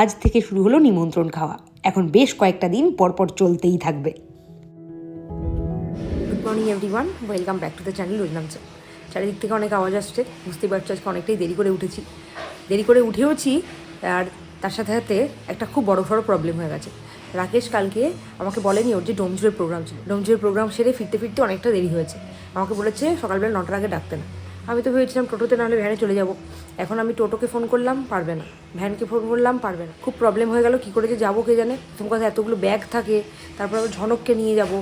আজ থেকে শুরু হলো নিমন্ত্রণ খাওয়া। এখন বেশ কয়েকটা দিন পরপর চলতেই থাকবে। Good morning everyone welcome back to the channel রোজনাম চারিদিক থেকে অনেক আওয়াজ আসছে, বুঝতেই পারছ আজকে অনেকটাই দেরি করে উঠেছি। দেরি করে উঠেওছি, আর তার সাথে সাথে একটা খুব বড় সড়ো প্রবলেম হয়ে গেছে। রাকেশ কালকে আমাকে বলেনি ওর যে ডোমজুরের প্রোগ্রাম ছিল। ডোমজুরের প্রোগ্রাম সেরে ফিরতে ফিরতে অনেকটা দেরি হয়েছে। আমাকে বলেছে সকালবেলা নটার আগে ডাকতে না। আমি তো ভেবেছিলাম টোটোতে নাহলে ভ্যানে চলে যাব। এখন আমি টোটোকে ফোন করলাম, পারবে না। ভ্যানকে ফোন করলাম, পারবে না। খুব প্রবলেম হয়ে গেল, কী করে যে যাব কে জানে? তোমার কথা এতগুলো ব্যাগ থাকে, তারপর আবার ঝনককে নিয়ে যাব।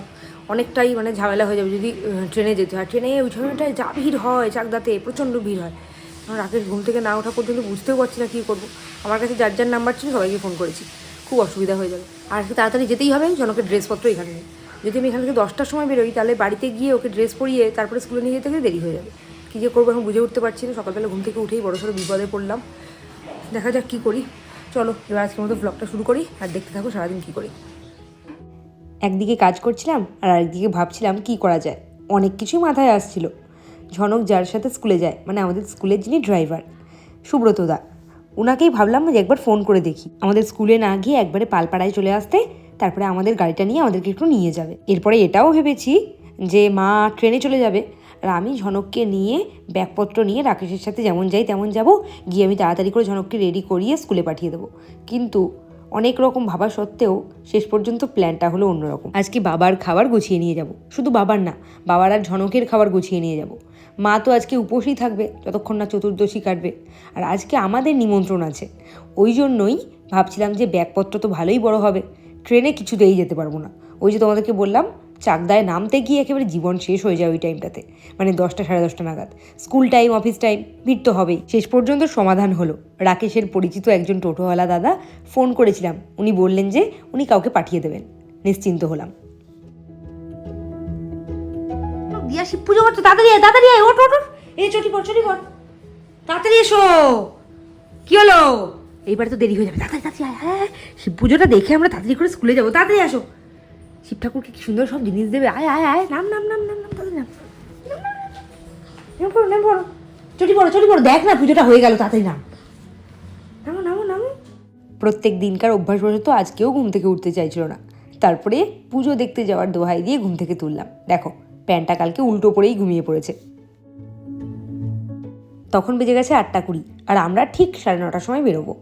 অনেকটাই মানে ঝামেলা হয়ে যাবে যদি ট্রেনে যেতে হয়। ট্রেনে ওই সময়টায় যা ভিড় হয়, চাকদাতে প্রচণ্ড ভিড় হয়। রাকেশ ঘুম থেকে না ওঠা পর্যন্ত বুঝতেও পারছি না কী করব। আমার কাছে যার যার নাম্বার ছিল সবাইকে ফোন করেছি। খুব অসুবিধা হয়ে যাবে। আর তাড়াতাড়ি যেতেই হবে জনকের ড্রেসপত্র এখানে নেই। যদি আমি এখান থেকে দশটার সময় বেরোই, তাহলে বাড়িতে গিয়ে ওকে ড্রেস পরিয়ে তারপরে স্কুলে নিয়ে যেতে গেলে দেরি হয়ে যাবে। কী যে করব এখন বুঝে উঠতে পারছি না। সকালবেলা ঘুম থেকে উঠেই বড় সড়ো বিপদে পড়লাম। দেখা যাক কী করি। চলো, এবার আজকের মতো ব্লগটা শুরু করি আর দেখতে থাকো সারাদিন কী করি। একদিকে কাজ করছিলাম আর আরেকদিকে ভাবছিলাম কি করা যায়। অনেক কিছুই মাথায় আসছিল। ঝনক যার সাথে স্কুলে যায় মানে আমাদের স্কুলের যিনি ড্রাইভার সুব্রত দা ওনাকেই ভাবলাম যে একবার ফোন করে দেখি। আমাদের স্কুলে না গিয়ে একবারে পালপাড়ায় চলে আসতে, তারপরে আমাদের গাড়িটা নিয়ে আমাদেরকে একটু নিয়ে যাবে। এরপরে এটাও ভেবেছি যে মা ট্রেনে চলে যাবে। আর আমি ঝনককে নিয়ে ব্যাগপত্র নিয়ে রাকেশের সাথে যেমন যাই তেমন যাব। গিয়ে আমি তাড়াতাড়ি করে ঝনককে রেডি করিয়ে স্কুলে পাঠিয়ে দেবো। কিন্তু অনেক রকম ভাবা সত্ত্বেও শেষ পর্যন্ত প্ল্যানটা হলো অন্যরকম। আজকে বাবার খাবার গুছিয়ে নিয়ে যাব। শুধু বাবার না, বাবার আর ঝনকের খাবার গুছিয়ে নিয়ে যাব। মা তো আজকে উপোসই থাকবে, যতক্ষণ না চতুর্দশী কাটবে। আর আজকে আমাদের নিমন্ত্রণ আছে। ওই জন্যই ভাবছিলাম যে ব্যাগপত্র তো ভালোই বড় হবে। ট্রেনে কিছুতেই যেতে পারব না। ওই যে তোমাদেরকে বললাম চাকদায় নামতে গিয়ে একেবারে জীবন শেষ হয়ে যায় ওই টাইমটাতে মানে দশটা সাড়ে দশটা নাগাদ। স্কুল টাইম অফিস টাইম ভিড় তো হবেই। শেষ পর্যন্ত সমাধান হলো। রাকেশের পরিচিত একজন টোটোওয়ালা দাদা ফোন করেছিলাম। উনি বললেন যে উনি কাউকে পাঠিয়ে দেবেন। নিশ্চিন্ত হলাম। দিয়া শিব পুজো করছ তাড়াতাড়ি আয়, তাড়াতাড়ি আয়, ওঠ ওঠ। এই চটি পড় চটি পড় তাড়াতাড়ি এসো। কি হলো? এইবার তো দেরি হয়ে যাবে। তাড়াতাড়ি তাড়াতাড়ি আয়, হ্যাঁ শিব পুজোটা দেখে আমরা তাড়াতাড়ি করে স্কুলে যাব। তাড়াতাড়ি আসো। শিব ঠাকুরকে কি সুন্দর সব জিনিস দেবে? আয় আয় আয়, নাম নাম নাম নাম নাম তাড়াতাড়ি নাম। নাম পড়ো চটি পড়ো চটি পড়ো, দেখ না পুজোটা হয়ে গেল, তাড়াতাড়ি নাম। নামো নামো নামো। প্রত্যেক দিনকার অভ্যাসবশত আজকেও ঘুম থেকে উঠতে চাইছিল না। তারপরে পুজো দেখতে যাওয়ার দোহাই দিয়ে ঘুম থেকে তুললাম। দেখো, প্যান্টটা কালকে উল্টো পড়েই ঘুমিয়ে পড়েছে। তখন বেজে গেছে আটটা কুড়ি, আর আমরা ঠিক সাড়ে নটার সময় বেরোবো।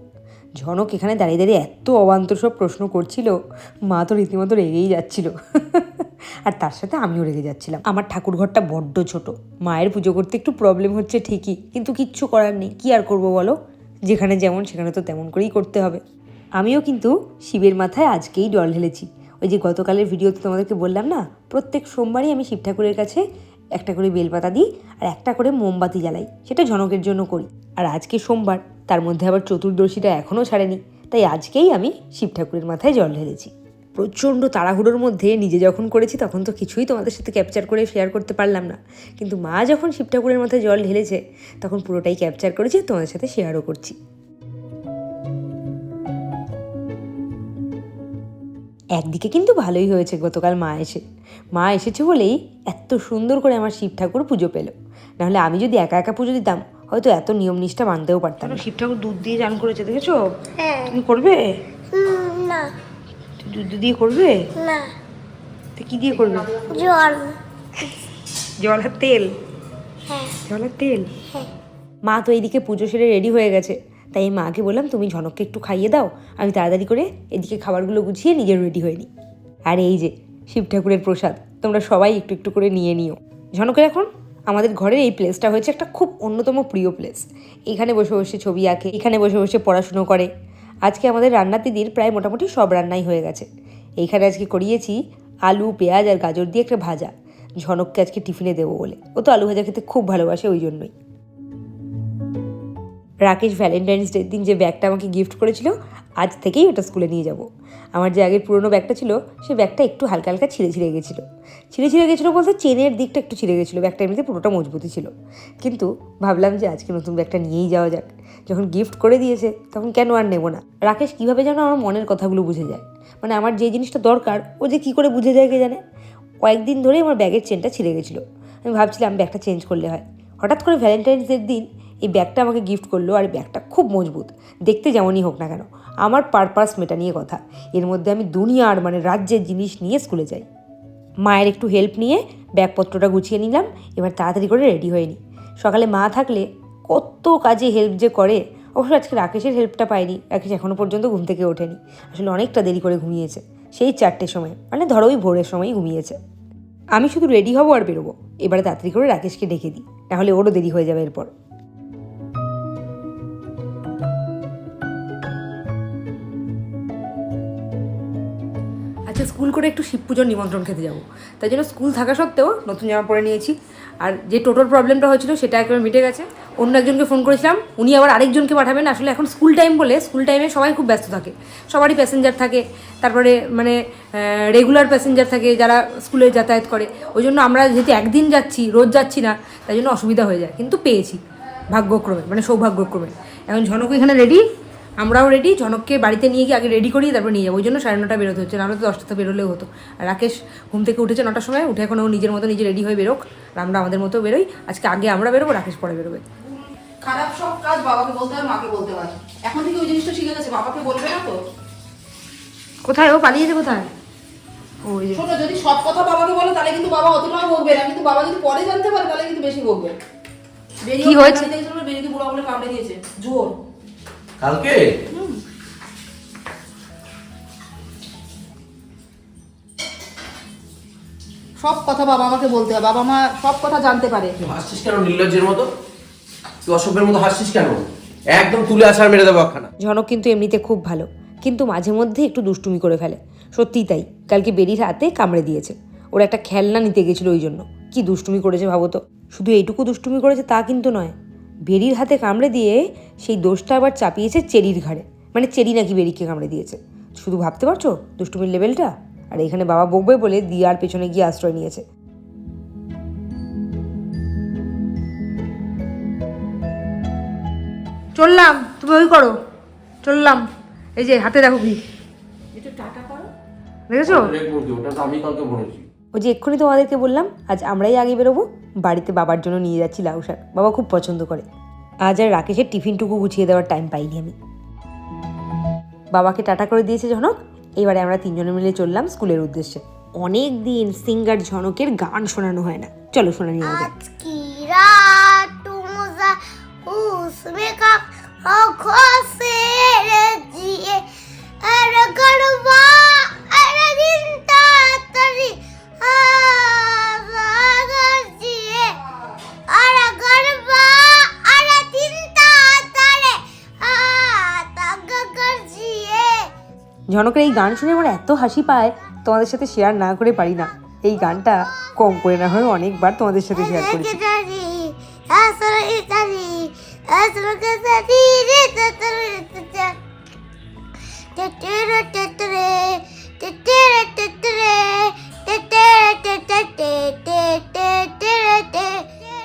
ঝনক এখানে দাঁড়িয়ে দাঁড়িয়ে এত অবান্তর সব প্রশ্ন করছিল, মা তো রীতিমতো রেগেই যাচ্ছিল। আর তার সাথে আমিও রেগে যাচ্ছিলাম। আমার ঠাকুর ঘরটা বড্ড ছোট। মায়ের পুজো করতে একটু প্রবলেম হচ্ছে ঠিকই, কিন্তু কিচ্ছু করার নেই। কি আর করব বলো? যেখানে যেমন, সেখানে তো তেমন করেই করতে হবে। আমিও কিন্তু শিবের মাথায় আজকেই জল ঢেলেছি। ওই যে গতকালের ভিডিওতে তোমাদেরকে বললাম না, প্রত্যেক সোমবারই আমি শিব ঠাকুরের কাছে একটা করে বেলপাতা দিই আর একটা করে মোমবাতি জ্বালাই। সেটা ঝনকের জন্য করি। আর আজকে সোমবার তার মধ্যে আবার চতুর্দশীটা এখনও ছাড়েনি। তাই আজকেই আমি শিব ঠাকুরের মাথায় জল ঢেলেছি। প্রচণ্ড তাড়াহুড়োর মধ্যে নিজে যখন করেছি, তখন তো কিছুই তোমাদের সাথে ক্যাপচার করে শেয়ার করতে পারলাম না। কিন্তু মা যখন শিব ঠাকুরের মাথায় জল ঢেলেছে, তখন পুরোটাই ক্যাপচার করেছি তোমাদের সাথে শেয়ারও করছি। একদিকে কিন্তু ভালোই হয়েছে গতকাল মা এসে। মা এসেছে বলেই এত সুন্দর করে আমার শিব ঠাকুর পুজো পেল। নাহলে আমি যদি একা একা পুজো দিতাম হয়তো এত নিয়ম নিষ্ঠা মানতেও পারতাম না। শিব ঠাকুর দুধ দিয়ে চান করেছে দেখেছ? হ্যাঁ। তুমি করবে? না। দুধ দিয়ে করবে? না। তো কি দিয়ে করবে? জল। জল আর তেল? হ্যাঁ। জল আর তেল? হ্যাঁ। মা তো এইদিকে পুজো সেরে রেডি হয়ে গেছে। তাই মাকে বললাম তুমি ঝনককে একটু খাইয়ে দাও। আমি তাড়াতাড়ি করে এদিকে খাবারগুলো গুছিয়ে নিজে রেডি হয়ে নিই আর এই যে শিব ঠাকুরের প্রসাদ তোমরা সবাই একটু একটু করে নিয়ে নিও। ঝনকের এখন আমাদের ঘরের এই প্লেসটা হয়েছে একটা খুব অন্যতম প্রিয় প্লেস এখানে বসে বসে ছবি আঁকে, এখানে বসে বসে পড়াশুনো করে। আজকে আমাদের রান্নার দিদির প্রায় মোটামুটি সব রান্নাই হয়ে গেছে। এইখানে আজকে করিয়েছি আলু, পেঁয়াজ আর গাজর দিয়ে একটা ভাজা। ঝনককে আজকে টিফিনে দেবো বলে। ও তো আলু ভাজা খেতে খুব ভালোবাসে ওই জন্যই। রাকেশ ভ্যালেন্টাইন্স ডের দিন যে ব্যাগটা আমাকে গিফট করেছিল আজ থেকেই ওটা স্কুলে নিয়ে যাব। আমার যে আগের পুরনো ব্যাগটা ছিল সেই ব্যাগটা একটু হালকা হালকা ছিঁড়ে ছিঁড়ে গেছিল। ছিঁড়ে ছিঁড়ে গেছিল বলতে চেনের দিকটা একটু ছিঁড়ে গেছিল ব্যাগটা এমনিতে পুরোটা মজবুতই ছিল। কিন্তু ভাবলাম যে আজকে নতুন ব্যাগটা নিয়েই যাওয়া যাক। যখন গিফট করে দিয়েছে, তখন কেন আর নেব না? রাকেশ কীভাবে যেন আমার মনের কথাগুলো বুঝে যায়। মানে আমার যে জিনিসটা দরকার, ও যে কী করে বুঝে যায় কে জানে? কয়েকদিন ধরেই আমার ব্যাগের চেনটা ছিঁড়ে গেছিল। আমি ভাবছিলাম ব্যাগটা চেঞ্জ করলে হয়। হঠাৎ করে ভ্যালেন্টাইন্স ডের দিন, এই ব্যাগটা আমাকে গিফট করল আর ব্যাগটা খুব মজবুত। দেখতে যেমনই হোক না কেন। আমার পারপাস মেটা নিয়ে কথা। এর মধ্যে আমি দুনিয়ার মানে রাজ্যের জিনিস নিয়ে স্কুলে যাই। মায়ের একটু হেল্প নিয়ে ব্যাগপত্রটা গুছিয়ে নিলাম, এবার তাড়াতাড়ি করে রেডি হয়ে নিই সকালে মা থাকলে কত কাজে হেল্প যে করে, অবশ্য আজকে রাকেশের হেল্পটা পাইনি, রাকেশ এখনও পর্যন্ত ঘুম থেকে ওঠেনি। আসলে অনেকটা দেরি করে ঘুমিয়েছে। সেই চারটের সময় মানে ধরো ওই ভোরের সময়ই ঘুমিয়েছে। আমি শুধু রেডি হব আর বেরোবো। এবারে তাড়াতাড়ি করে রাকেশকে ডেকে দিই নাহলে ওরও দেরি হয়ে যাবে এরপর। স্কুল করে একটু শিব পুজোর নিমন্ত্রণ খেতে যাব। তাই জন্য স্কুল থাকা সত্ত্বেও নতুন জামা পরে নিয়েছি। আর যে টোটোর প্রবলেমটা হয়েছিল সেটা একেবারে মিটে গেছে। অন্য একজনকে ফোন করেছিলাম, উনি আবার আরেকজনকে পাঠাবেন। আসলে এখন স্কুল টাইম বলে স্কুল টাইমে সবাই খুব ব্যস্ত থাকে। সবারই প্যাসেঞ্জার থাকে। তারপরে মানে রেগুলার প্যাসেঞ্জার থাকে যারা স্কুলে যাতায়াত করে। ওই জন্য আমরা যেহেতু একদিন যাচ্ছি, রোজ যাচ্ছি না, তাই জন্য অসুবিধা হয়ে যায়। কিন্তু পেয়েছি, ভাগ্যক্রমে মানে সৌভাগ্যক্রমে। এখন ঝনক এখানে রেডি আমরাও রেডি জনককে বাড়িতে নিয়ে গিয়ে আগে রেডি করি তারপর নিয়ে যাব। ওই জন্য সাড়ে নটা বেরোতে হচ্ছে নাহলে তো দশটাতে বেরোলেও হতো। আর রাকেশ ঘুম থেকে উঠেছে নটার সময় উঠে এখন ও নিজের মতো নিজে রেডি হয়ে বেরোক। আর আমরা আমাদের মতো বেরোই। আজকে আগে আমরা বেরোবো রাকেশ পরে বেরোবে। খারাপ সব কাজ বাবাকে বলতে হয় মাকে বলতে হয়। এখন থেকে ওই জিনিসটা শিখে গেছে বাবাকে বলবে না তো? কোথায়? ও পালিয়েছে কোথায়? ওই শোনো যদি সব কথা বাবাকে বলো তাহলে কিন্তু বাবা অতটাও বকবে না। কিন্তু বাবা যদি পরে জানতে পারে তাহলে কিন্তু বেশি বকবে। কি হয়েছে? বেরিয়ে বুড়া বলে কামড়ে দিয়েছে। জোর। কালকে? সব কথা বাবা আমাকে বলতে হয় বাবা মা সব কথা জানতে পারে। তুই হাসছিস কেন নির্লজ্জের মতো? তুই অসভ্যের মতো হাসছিস কেন? একদম তুলে আসার মেরে দেবো একখানা। ঝনক কিন্তু এমনিতে খুব ভালো কিন্তু মাঝে মধ্যে একটু দুষ্টুমি করে ফেলে। সত্যিই তাই কালকে বেরির হাতে কামড়ে দিয়েছে। ওর একটা খেলনা নিতে গেছিল ওই জন্য। কি দুষ্টুমি করেছে ভাবো তো? শুধু এইটুকু দুষ্টুমি করেছে তা কিন্তু নয়। বেরির হাতে কামড়ে দিয়ে সেই দোষটা আবার চাপিয়েছে চেরির ঘাড়ে। মানে চেরি নাকি বেরিকে কামড়ে দিয়েছে। শুধু ভাবতে পারছ? দুষ্টুমির লেভেলটা? আর এখানে বাবা বকবে বলে দিয়ার পেছনে গিয়ে আশ্রয় নিয়েছে। চললাম তুমি ওই করো। চললাম। এই যে হাতে দেখো কি। দেখেছ? ওটা তো আমি কালকে বলেছি। ওই যে এক্ষুনি তোমাদেরকে বললাম আজ আমরাই আগে বেরোবো বাড়িতে বাবার জন্য নিয়ে যাচ্ছি লাউ শাক বাবা খুব পছন্দ করে আজ আর রাকেশের টিফিনটুকু গুছিয়ে দেওয়ার টাইম পাইনি আমি বাবাকে টাটা করে দিয়েছে ঝনক এবারে আমরা তিনজনে মিলে চললাম স্কুলের উদ্দেশ্যে অনেক দিন সিঙ্গার ঝনকের গান শোনানো হয় না চলো শোনা নিয়ে যাক आज की रात मुझे उसमें का आँखों ঝনকের এই গান শুনে আমার এত হাসি পায় তোমাদের সাথে শেয়ার না করে পারি না। এই গানটা কম করে না হয় অনেকবার তোমাদের সাথে শেয়ার করেছি।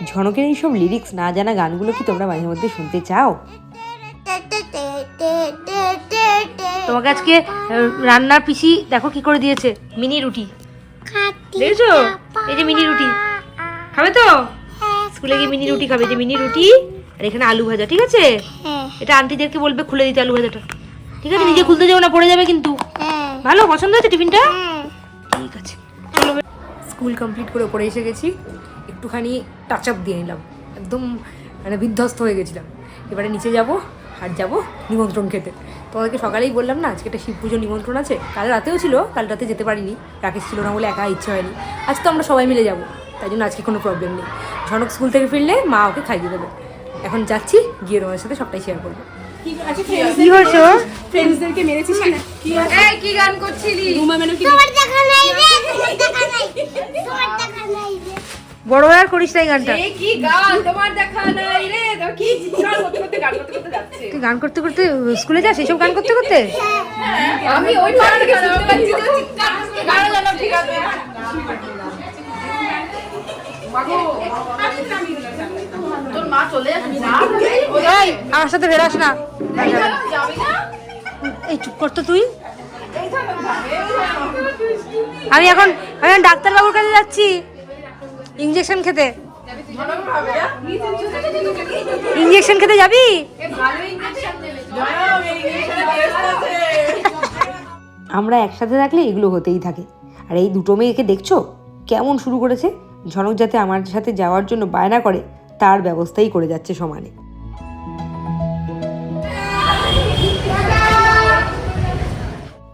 ঝনকের এইসব লিরিক্স না জানা গানগুলো কি তোমরা মাঝে মধ্যে শুনতে চাও? তোমাকে আজকে রান্নার পিসি দেখো কি করে দিয়েছে। মিনি রুটি। দেখেছ? এই যে মিনি রুটি। খাবে তো? স্কুলে গিয়ে মিনি রুটি খাবে। যে মিনি রুটি আর এখানে আলু ভাজা ঠিক আছে? এটা আন্টিদেরকে বলবে খুলে দিতে আলু ভাজাটা। ঠিক আছে? নিজে খুলতে যাব না পড়ে যাবে কিন্তু। ভালো? পছন্দ হয়েছে টিফিনটা? ঠিক আছে। চলো। স্কুল কমপ্লিট করে ওপরে এসে গেছি। একটুখানি টাচ আপ দিয়ে নিলাম। একদম মানে বিধ্বস্ত হয়ে গেছিলাম। এবারে নিচে যাব আর যাব নিমন্ত্রণ খেতে। তোমাদেরকে সকালেই বললাম না আজকে একটা শিব পুজো নিমন্ত্রণ আছে। কাল রাতেও ছিল কাল রাতে যেতে পারিনি। রাকেশ ছিল না বলে একা ইচ্ছে হয়নি। আজ তো আমরা সবাই মিলে যাব তাই জন্য আজকে কোনো প্রবলেম নেই। ঝনক স্কুল থেকে ফিরলে মা ওকে খাইয়ে দেবে। এখন যাচ্ছি গিয়ে তোমাদের সাথে সবটাই শেয়ার করব। কি হয়েছে ফ্রেন্ডসদেরকে মেরেছিস কি কি কি গান করছিলি? রুমা মেনু কি তোমার দেখা নাই রে দেখা নাই তোমার দেখা নাই রে বড় হয়ে আর করিস না এই গানটা। কি গান? তোমার দেখা নাই রে। তো কি গান করতে করতে গান করতে করতে যাচ্ছে। তুই গান করতে করতে স্কুলে যাস? এইসব গান করতে করতে? আমি ওই থেকে শুনতে পাচ্ছি যে চিৎকার ঠিক আছে। এই আমার সাথে বেরাস না। এই চুপ করতো তুই। আমি এখন আমি ডাক্তারবাবুর কাছে যাচ্ছি। ইঞ্জেকশন খেতে। ইঞ্জেকশন খেতে যাবি? আমরা একসাথে থাকলে এগুলো হতেই থাকে। আর এই দুটো মেয়েকে দেখছ? কেমন শুরু করেছে? ঝনক যাতে আমার সাথে যাওয়ার জন্য বায়না করে, তার ব্যবস্থাই করে যাচ্ছে সমানে।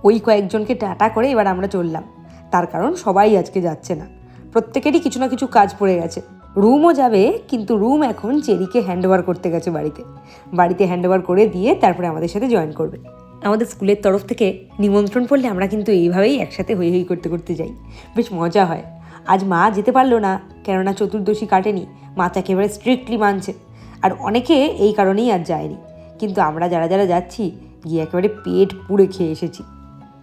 ওই কয়েকজনকে টাটা করে এবার আমরা চললাম। তার কারণ সবাই আজকে যাচ্ছে না। প্রত্যেকেরই কিছু না কিছু কাজ পড়ে গেছে। রুমও যাবে, কিন্তু রুম এখন চেরিকে হ্যান্ড ওভার করতে গেছে বাড়িতে। বাড়িতে হ্যান্ড ওভার করে দিয়ে তারপরে আমাদের সাথে জয়েন করবে। আমাদের স্কুলের তরফ থেকে নিমন্ত্রণ পড়লে আমরা কিন্তু এইভাবেই একসাথে হই হই করতে করতে যাই। বেশ মজা হয়। আজ মা যেতে পারল না, কেননা চতুর্দশী কাটেনি, মা তো একেবারে স্ট্রিক্টলি মানছে। আর অনেকে এই কারণেই আজ যায়নি। কিন্তু আমরা যারা যারা যাচ্ছি, গিয়ে একেবারে পেট পুড়ে খেয়ে এসেছি।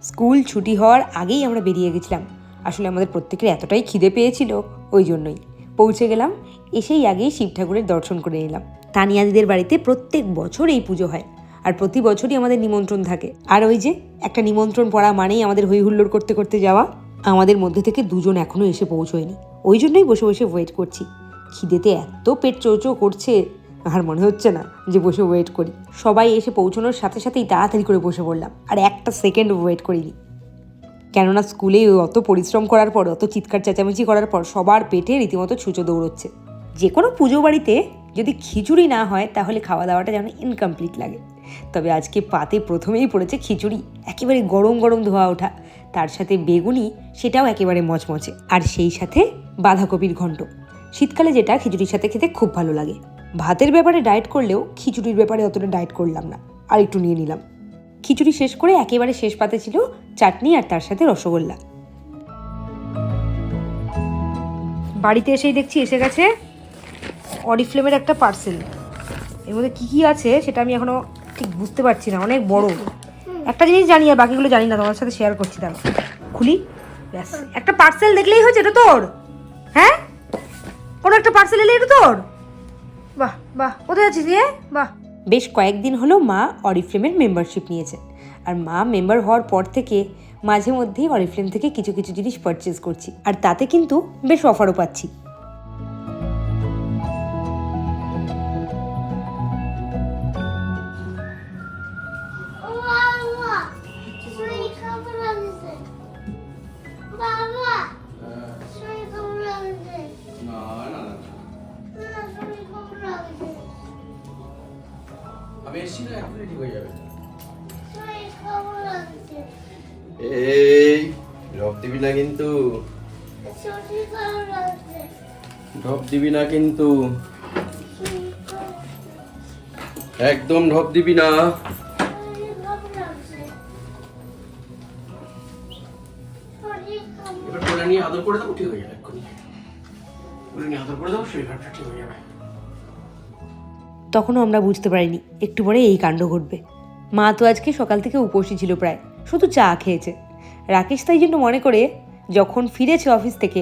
স্কুল ছুটি হওয়ার আগেই আমরা বেরিয়ে গেছিলাম। আসলে আমাদের প্রত্যেকের এতটাই খিদে পেয়েছিল ওই জন্যই। পৌঁছে গেলাম, এসেই আগেই শিব ঠাকুরের দর্শন করে নিলাম। তানিয়াদিদের বাড়িতে প্রত্যেক বছর এই পুজো হয় আর প্রতি বছরই আমাদের নিমন্ত্রণ থাকে। আর ওই যে, একটা নিমন্ত্রণ পড়া মানেই আমাদের হই হুল্লোড় করতে করতে যাওয়া। আমাদের মধ্যে থেকে দুজন এখনও এসে পৌঁছয়নি। ওই জন্যই বসে বসে ওয়েট করছি। খিদেতে এত পেট চৌচো করছে, আর মনে হচ্ছে না যে বসে ওয়েট করি। সবাই এসে পৌঁছানোর সাথে সাথেই তাড়াতাড়ি করে বসে পড়লাম, আর একটা সেকেন্ড ওয়েট করিনি। কেননা স্কুলে অত পরিশ্রম করার পর, অত চিৎকার চেঁচামেচি করার পর সবার পেটে রীতিমতো ছুঁচো দৌড়চ্ছে। যে কোনো পুজো বাড়িতে যদি খিচুড়ি না হয়, তাহলে খাওয়া দাওয়াটা যেন ইনকমপ্লিট লাগে। তবে আজকে পাতে প্রথমেই পড়েছে খিচুড়ি, একেবারে গরম গরম ধোয়া ওঠা। তার সাথে বেগুনি, সেটাও একেবারে মচমচে। আর সেই সাথে বাঁধাকপির ঘন্ট। শীতকালে যেটা খিচুড়ির সাথে খেতে খুব ভালো লাগে। ভাতের ব্যাপারে ডায়েট করলেও খিচুড়ির ব্যাপারে অতটা ডায়েট করলাম না। আর একটু নিয়ে নিলাম। খিচুড়ি শেষ করে একেবারে শেষ পাতে ছিল চাটনি আর তার সাথে রসগোল্লা। বাড়িতে এসেই দেখছি এসে গেছে অরিফ্লেমের একটা পার্সেল। এর মধ্যে কী কী আছে সেটা আমি এখনও ঠিক বুঝতে পারছি না, অনেক বড়। একটা জিনিস জানি আর বাকিগুলো জানি না, তোমার সাথে শেয়ার করছি তার খুলি। ব্যাস। একটা পার্সেল দেখলেই হয়েছে এটা তোর? হ্যাঁ? কোনো একটা পার্সেল এলে এটা তোর? বাহ বাহ। কোথায় আছিস রে? বাহ। বেশ কয়েকদিন হলো মা অরিফ্লেমের মেম্বারশিপ নিয়েছেন আর মা মেম্বার হওয়ার পর থেকে মাঝে মধ্যেই অরিফ্লেম থেকে কিছু কিছু জিনিস পারচেস করছি। আর তাতে কিন্তু বেশ অফারও পাচ্ছি। এসছি না হয়ে যাবে এই ড্রপ দিবি না কিন্তু। ড্রপ দিবি না কিন্তু। একদম ঢপ দিবি না। তখনও আমরা বুঝতে পারিনি, একটু পরে এই কাণ্ড ঘটবে। মা তো আজকে সকাল থেকে উপসী ছিল প্রায়, শুধু চা খেয়েছে। রাকেশ তাই জন্য মনে করে, যখন ফিরেছে অফিস থেকে,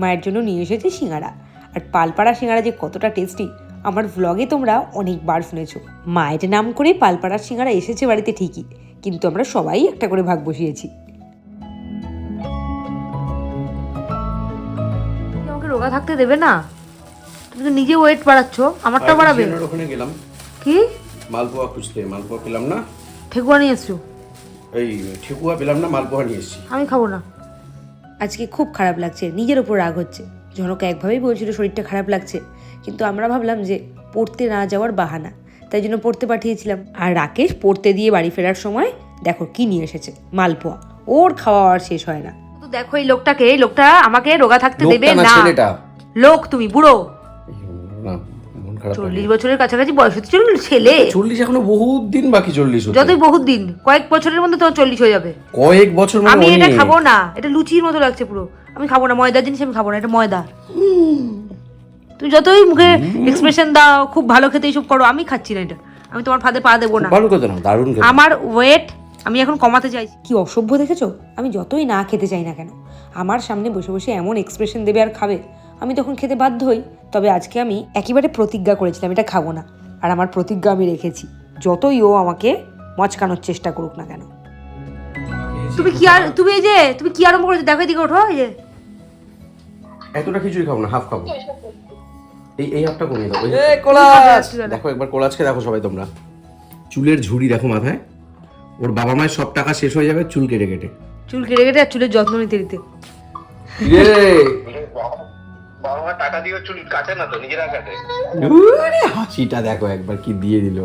মায়ের জন্য নিয়ে এসেছে সিঙ্গারা। আর পালপাড়া সিঙ্গারা যে কতটা টেস্টি আমার ভ্লগে তোমরা অনেকবার শুনেছো। মায়ের নাম করে পালপাড়ার সিঙ্গারা এসেছে বাড়িতে ঠিকই, কিন্তু আমরা সবাই একটা করে ভাগ বসিয়েছি। রোগা থাকতে দেবে না? তুমি নিজে ওয়েট বাড়াচ্ছ আমারটা বাড়াবে? ওখানে গেলাম। কি? মালপোয়া খুঁজতে মালপোয়া পেলাম না। ঠেকুয়া নিয়ে এসছো? এই ঠেকুয়া পেলাম না মালপোয়া নিয়ে এসেছি। আমি খাব না। আজকে খুব খারাপ লাগছে নিজের ওপর রাগ হচ্ছে। জনক একভাবেই বলছিল শরীরটা খারাপ লাগছে কিন্তু আমরা ভাবলাম যে পড়তে না যাওয়ার বাহানা তাই জন্য পড়তে পাঠিয়েছিলাম। আর রাকেশ পড়তে দিয়ে বাড়ি ফেরার সময় দেখো কি নিয়ে এসেছে মালপোয়া। ওর খাওয়া আর শেষ হয় না। তো দেখো এই লোকটাকে এই লোকটা আমাকে রোগা থাকতে দেবে না লোক তুমি বুড়ো। মন খারাপ চল্লিশ বছরের কাছাকাছি বয়স হচ্ছে ছেলে। চল্লিশ এখনও বহুত দিন বাকি চল্লিশ যতই বহুত দিন কয়েক বছরের মধ্যে তোমার চল্লিশ হয়ে যাবে। কয়েক বছর আমি এটা খাব না এটা লুচির মতো লাগছে পুরো। আমি খাব না ময়দার জিনিস আমি খাব না এটা ময়দা। তুমি যতই মুখে এক্সপ্রেশন দাও খুব ভালো খেতে এইসব করো আমি খাচ্ছি না এটা। আমি তোমার ফাঁদে পা দেবো না। ভালো কথা না দারুণ আমার ওয়েট আমি এখন কমাতে চাইছি। কি অসভ্য দেখেছ? আমি যতই না খেতে চাই না কেন আমার সামনে বসে বসে এমন এক্সপ্রেশন দেবে আর খাবে। আমি তখন খেতে বাধ্য হই তবে আজকে আমি একেবারে প্রতিজ্ঞা করেছিলাম এটা খাব না। আর আমার প্রতিজ্ঞা আমি রেখেছি যতই ও আমাকে মচকানোর চেষ্টা করুক না কেন। তুমি কি আর তুমি এই যে তুমি কি আরম্ভ করেছ? দেখো এদিকে ওঠো এই যে। এতটা খিচুড়ি খাব না হাফ খাব। এই এই হাফটা কমিয়ে দাও এই- দেখো একবার কোলাজকে দেখো সবাই তোমরা। চুলের ঝুড়ি দেখো মাথায়। ওর বাবা মায়ের সব টাকা শেষ হয়ে যাবে চুল কেটে কেটে। চুল কেটে কেটে আর চুলের যত্ন নিতে নিতে। বাবা মা টাকা দিয়ে চুল কাটে না তো নিজেরা কাটে। হাসিটা দেখো একবার কি দিয়ে দিল।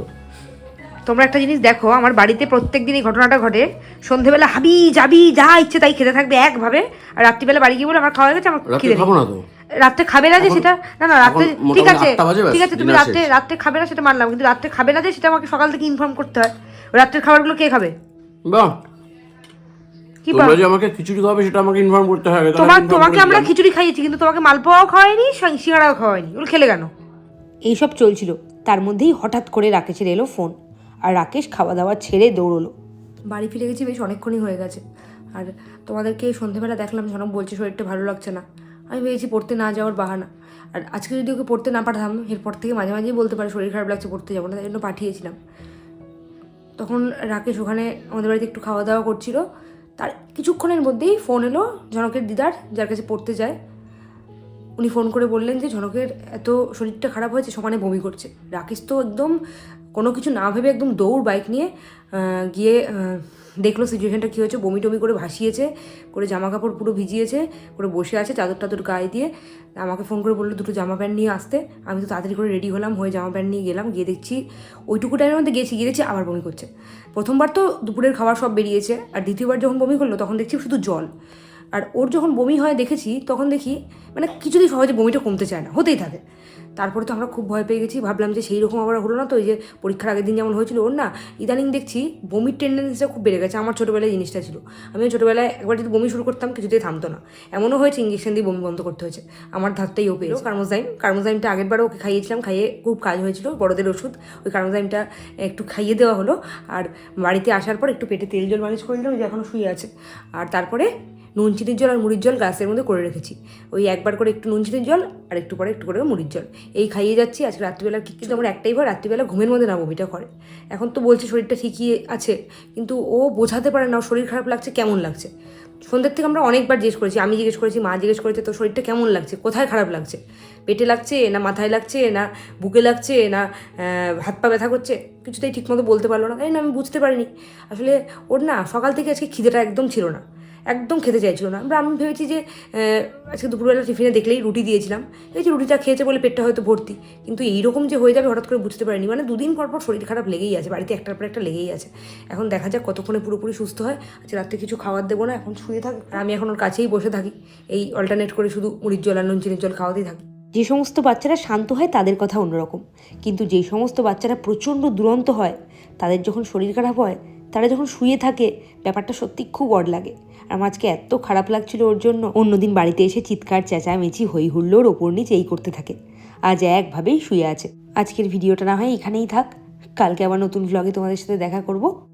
তোমরা একটা জিনিস দেখো আমার বাড়িতে প্রত্যেক দিন এই ঘটনাটা ঘটে। সন্ধেবেলা হাবি যাবি যা ইচ্ছে তাই খেতে থাকবে একভাবে। আর রাত্রিবেলা বাড়ি গিয়ে বলে আমার খাওয়া গেছে আমার খিদে নেই। খাব না তো? রাত্রে খাবে না যে সেটা? না না রাত্রে ঠিক আছে ঠিক আছে তুমি রাত্রে রাত্রে খাবে না সেটা মানলাম কিন্তু রাত্রে খাবে না যে সেটা আমাকে সকাল থেকে ইনফর্ম করতে হয়। রাত্রের খাবারগুলো কে খাবে? বাহ। তোমরা যে আমাকে খিচুড়ি খাবে সেটা আমাকে ইনফর্ম করতে হবে তোমার তোমাকে আমরা খিচুড়ি খাইয়েছি কিন্তু তোমাকে মালপোয়াও খাওয়াইনি সি- সিঙ্গাড়াও খাওয়াইনি ওগুলো খেলে কেন? এইসব চলছিল। তার মধ্যেই হঠাৎ করে রাকেশের এলো ফোন আর রাকেশ খাওয়া দাওয়া ছেড়ে দৌড়লো। বাড়ি ফিরে গেছি বেশ অনেকক্ষণই হয়ে গেছে। আর তোমাদেরকে সন্ধেবেলা দেখলাম ঝনক বলছে শরীরটা ভালো লাগছে না। আমি ভেবেছি পড়তে না যাওয়ার বাহানা। আর আজকে যদি ওকে পড়তে না পাঠাতাম এরপর থেকে মাঝে মাঝেই বলতে পারে শরীর খারাপ লাগছে পড়তে যাব না। তাই জন্য পাঠিয়েছিলাম। তখন রাকেশ ওখানে আমাদের বাড়িতে একটু খাওয়া দাওয়া করছিল। তার কিছুক্ষণের মধ্যেই ফোন এলো জনকের দিদার যার কাছে পড়তে যায়। উনি ফোন করে বললেন যে, ঝনকের এত শরীরটা খারাপ হয়েছে, সমানে বমি করছে। রাকেশ তো একদম কোনো কিছু না ভেবে একদম দৌড় বাইক নিয়ে গিয়ে দেখল সিচুয়েশানটা কী হয়েছে। বমি টমি করে ভাসিয়েছে, করে জামা কাপড় পুরো ভিজিয়েছে, করে বসে আছে চাদর টাদর গায়ে দিয়ে। আমাকে ফোন করে বলল, দুটো জামা প্যান্ট নিয়ে আসতে। আমি তো তাড়াতাড়ি করে রেডি হলাম, হয়ে জামা প্যান্ট নিয়ে গেলাম, গিয়ে দেখছি ওইটুকু টাইমের মধ্যে গেছি গিয়ে দেখছি আবার বমি করছে। প্রথমবার তো দুপুরের খাবার সব বেরিয়েছে, আর দ্বিতীয়বার যখন বমি করল, তখন দেখছি শুধু জল। আর ওর যখন বমি হয় দেখেছি, তখন দেখি মানে কিছুতেই সহজে বমিটা কমতে চায় না, হতেই থাকে। তারপরে তো আমরা খুব ভয় পেয়ে গেছি, ভাবলাম যে সেই রকম আবার হলো না তো ওই যে পরীক্ষার আগের দিন যেমন হয়েছিল ওর না, ইদানিং দেখছি বমির টেন্ডেন্সিটা খুব বেড়ে গেছে, আমার ছোটোবেলায় জিনিসটা ছিল। আমিও ছোটোবেলায় একবার যদি বমি শুরু করতাম কিছুতেই থামতো না। এমনও হয়েছে ইঞ্জেকশন দিয়ে বমি বন্ধ করতে হয়েছে। আমার ধারটাই ও পেয়েছিল কার্মোজাইম কার্মোজাইমটা আগের বারও ওকে খাইয়েছিলাম, খাইয়ে খুব কাজ হয়েছিল, বড়দের ওষুধ, ওই কার্মোজাইমটা একটু খাইয়ে দেওয়া হলো। আর বাড়িতে আসার পর একটু পেটে তেল জল মালিশ করে দিলাম যে এখনও শুয়ে আছে। আর তারপরে নুন, চিনির জল আর মুড়ির জল গ্লাসের মধ্যে করে রেখেছি। ওই একবার করে একটু নুন, চিনির জল আর একটু পরে একটু করে মুড়ির জল। এই খাইয়ে যাচ্ছি। আজকে রাত্রিবেলা কিন্তু আমার একটাই ভয়, রাত্রিবেলা ঘুমের মধ্যে না বমিটা করে। এখন তো বলছে শরীরটা ঠিকই আছে, কিন্তু ও বোঝাতে পারে না শরীর খারাপ লাগছে, কেমন লাগছে? সন্ধ্যের থেকে আমরা অনেকবার জিজ্ঞেস করেছি, আমি জিজ্ঞেস করেছি, মা জিজ্ঞেস করেছে তো শরীরটা কেমন লাগছে? কোথায় খারাপ লাগছে? পেটে লাগছে না মাথায় লাগছে না বুকে লাগছে না হাত পা ব্যথা করছে? কিছুতেই ঠিকমতো বলতে পারল না। তাই না, আমি বুঝতে পারিনি। আসলে ওর না সকাল থেকে আজকে খিদেটা একদম ছিল না। একদম খেতে চাইছিল না। আমরা, আমি ভেবেছি যে আজকে দুপুরবেলা টিফিনে দেখলেই রুটি দিয়েছিলাম। এই যে রুটিটা খেয়েছে বলে পেটটা হয়তো ভর্তি। কিন্তু এইরকম যে হয়ে যাবে হঠাৎ করে বুঝতে পারিনি। মানে দুদিন পর পর শরীর খারাপ লেগেই আছে। বাড়িতে একটার পর একটা লেগেই আছে। এখন দেখা যাক কতক্ষণে পুরোপুরি সুস্থ হয়। আজকে রাত্রে কিছু খাবার দেবো না। এখন শুয়ে থাক। আর আমি এখন ওর কাছেই বসে থাকি। এই অল্টারনেট করে শুধু মুড়ির জল আর নুন চিনির জল খাওয়াতেই থাকি। যে সমস্ত বাচ্চারা শান্ত হয়, তাদের কথা অন্যরকম। কিন্তু যেই সমস্ত বাচ্চারা প্রচণ্ড দুরন্ত হয়, তাদের যখন শরীর খারাপ হয় তারা যখন শুয়ে থাকে, ব্যাপারটা সত্যি খুব অড লাগে। আর আজকে এত খারাপ লাগছিল ওর জন্য। অন্যদিন বাড়িতে এসে চিৎকার, চেঁচামেচি হই হুল্লোর ওপর নিচে এই করতে থাকে। আজ একভাবেই শুয়ে আছে। আজকের ভিডিওটা না হয় এখানেই থাক। কালকে আবার নতুন ব্লগে তোমাদের সাথে দেখা করব।